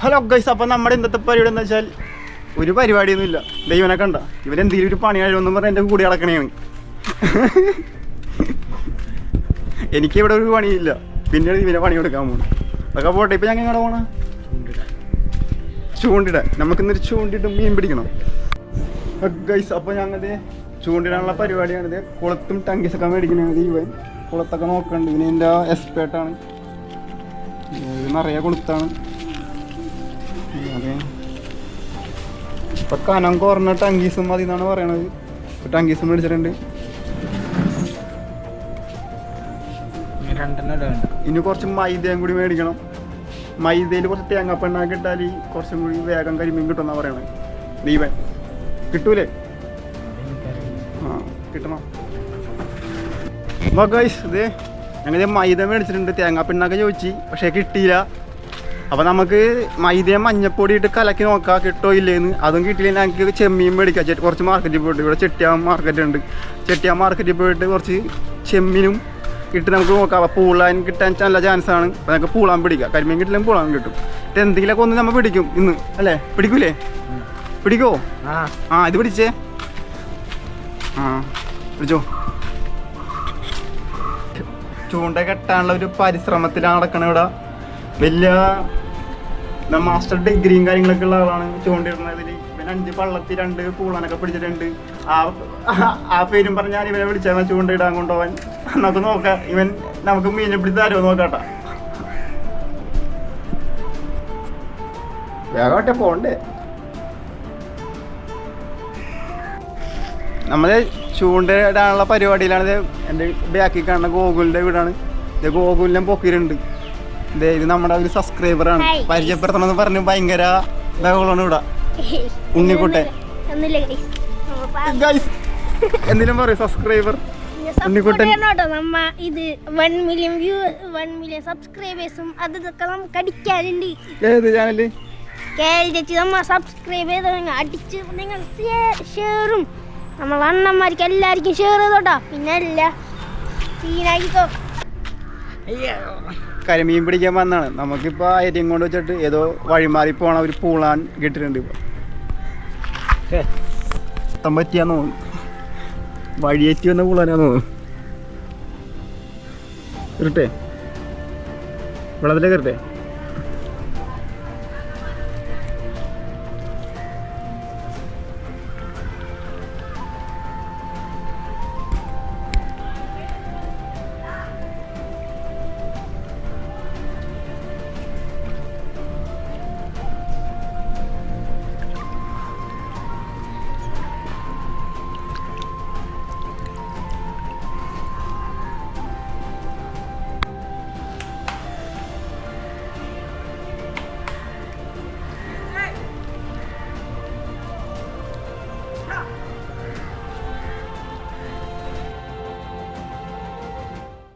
Hello guys അപ്പം നമ്മുടെ ഇന്നത്തെ പരിപാടി എന്താ വെച്ചാൽ ഒരു പരിപാടിയൊന്നുമില്ല. ദൈവനെ കണ്ട. ഇവൻ എന്തെങ്കിലും ഒരു പണി കഴിവെന്നും പറഞ്ഞാൽ എന്റെ കൂടി അടക്കണേണ് എനിക്ക് ഇവിടെ ഒരു പണിയില്ല. പിന്നീട് ഇവനെ പണി കൊടുക്കാൻ പോകണം അതൊക്കെ പോട്ടെ ഇപ്പം ഞങ്ങൾ എങ്ങനെ പോണ? ചൂണ്ടിടാൻ. നമുക്കിന്നൊരു ചൂണ്ടിട്ട് മീൻ പിടിക്കണം. ഗൈസ് അപ്പോൾ ഞങ്ങളുടെ ചൂണ്ടിടാനുള്ള പരിപാടിയാണിത് കുളത്തും ടങ്കീസൊക്കെ മേടിക്കണത് ഇവൻ. കുളത്തൊക്കെ നോക്കണ്ട്. ഇവന് എന്റെ എക്സ്പേർട്ടാണ് നിറയെ കൊളുത്താണ്. ഇപ്പൊ കനം കുറഞ്ഞ ടങ്കീസും മതി എന്നാണ് പറയണത്. ഇപ്പൊ ടങ്കീസും മേടിച്ചിട്ടുണ്ട്. ഇനി കുറച്ച് മൈദയും കൂടി മേടിക്കണം. മൈദയിൽ കുറച്ച് തേങ്ങാപ്പെണ്ണാക്കി ഇട്ടാൽ കുറച്ചും കൂടി വേഗം കരിമീൻ കിട്ടുമെന്നാ പറയണത്. ദീപൻ കിട്ടൂലേ? ആ കിട്ടണം. ഗൈസ് ഇത് ഞങ്ങൾ മൈദ മേടിച്ചിട്ടുണ്ട്. തേങ്ങാപ്പെണ്ണൊക്കെ ചോദിച്ചു പക്ഷെ കിട്ടിയില്ല. അപ്പോൾ നമുക്ക് മൈദയും മഞ്ഞപ്പൊടി ഇട്ട് കലക്കി നോക്കാം കിട്ടോ ഇല്ലേന്ന്. അതും കിട്ടിയില്ലെങ്കിൽ ഞങ്ങൾക്ക് ചെമ്മീൻ മേടിക്കാം. കുറച്ച് മാർക്കറ്റിൽ പോയിട്ട്. ഇവിടെ ചെട്ടിയാ മാർക്കറ്റ് ഉണ്ട്. ചെട്ടിയാ മാർക്കറ്റിൽ പോയിട്ട് കുറച്ച് ചെമ്മീനും ഇട്ട് നമുക്ക് നോക്കാം. അപ്പോൾ പൂളാൻ കിട്ടാൻ നല്ല ചാൻസ് ആണ്. അപ്പോൾ നമുക്ക് പൂളാൻ പിടിക്കാം. കരിമീൻ കിട്ടില്ലെങ്കിൽ പൂളാൻ കിട്ടും. ഇത് എന്തെങ്കിലുമൊക്കെ ഒന്ന് നമ്മൾ പിടിക്കും ഇന്ന്. അല്ലേ? പിടിക്കൂലേ? പിടിക്കോ? ആ. ആ ഇത് പിടിച്ചേ. ആ പിടിച്ചോ. ചൂണ്ട കെട്ടാനുള്ള ഒരു പരിശ്രമത്തിലാണ് നടക്കണ ഇവിടെ. വലിയ മാസ്റ്റർ ഡിഗ്രിയും കാര്യങ്ങളൊക്കെ ഉള്ള ആളാണ് ചൂണ്ടിടുന്നതിൽ പിന്നെ അഞ്ച് പള്ളത്തി രണ്ട് കൂളനൊക്കെ പിടിച്ചിട്ടുണ്ട്. ആ ആ പേരും പറഞ്ഞാൽ ഇവനെ വിളിച്ചാൽ ചൂണ്ടയിടാൻ കൊണ്ടുപോവാൻ. നമുക്ക് നോക്കാം. ഇവൻ നമുക്ക് മീനെ പിടിച്ച് തരുമോ നോക്കാട്ടാ. വേഗമായിട്ട് പോണ്ടേ നമ്മൾ ചൂണ്ടയിടാനുള്ള പരിപാടിയിലാണ് എന്റെ ബാക്കിൽ കാണുന്ന ഗോകുലിന്റെ വീടാണ്. ഇത് ഗോകുലിനെ പൊക്കിയിട്ടുണ്ട് ഇത് ഇത് നമ്മുടെ ഒരു സബ്സ്ക്രൈബറാണ് പരിചയപ്പെടുത്തണം പരിചയപ്പെടുത്തണമെന്ന് പറഞ്ഞു ഭയങ്കര ബഹളമാണ് ഇവിടെ. ഉണ്ണിക്കുട്ടൻ. ഗൈസ് എന്തിനും പറയും സബ്സ്ക്രൈബർ നമ്മ ഇത് one million view one million സബ്സ്ക്രൈബേഴ്സും അതൊക്കെ നമുക്ക് അടിക്കാനുണ്ട്. ഏത് ചാനൽ നമ്മ സബ്സ്ക്രൈബ് ചെയ്ത് നിങ്ങൾ അടിച്ച് നിങ്ങൾ ഷെയറും നമ്മൾ അണ്ണന്മാർക്ക് എല്ലാവർക്കും ഷെയർ ചെയ്തോട്ടോ. പിന്നെ അല്ല സീനാക്കിക്കോ കരിമീൻ പിടിക്കാൻ വന്നാണ്. നമുക്കിപ്പോൾ അരിയും കൊണ്ട് വെച്ചിട്ട് ഏതോ വഴിമാറി പോണ ഒരു പൂളാൻ കിട്ടിയിട്ടുണ്ട് ഇപ്പോൾ ഏ, പറ്റിയാന്ന് തോന്നുന്നു. വഴിയേറ്റി വന്ന പൂളാനാന്ന് തോന്നുന്നു. ഇരട്ടെ. വെള്ളത്തിലേക്ക് ഇരട്ടെ.